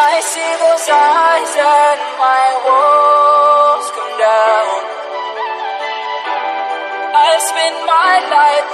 I see those eyes and my walls come down. I spend my life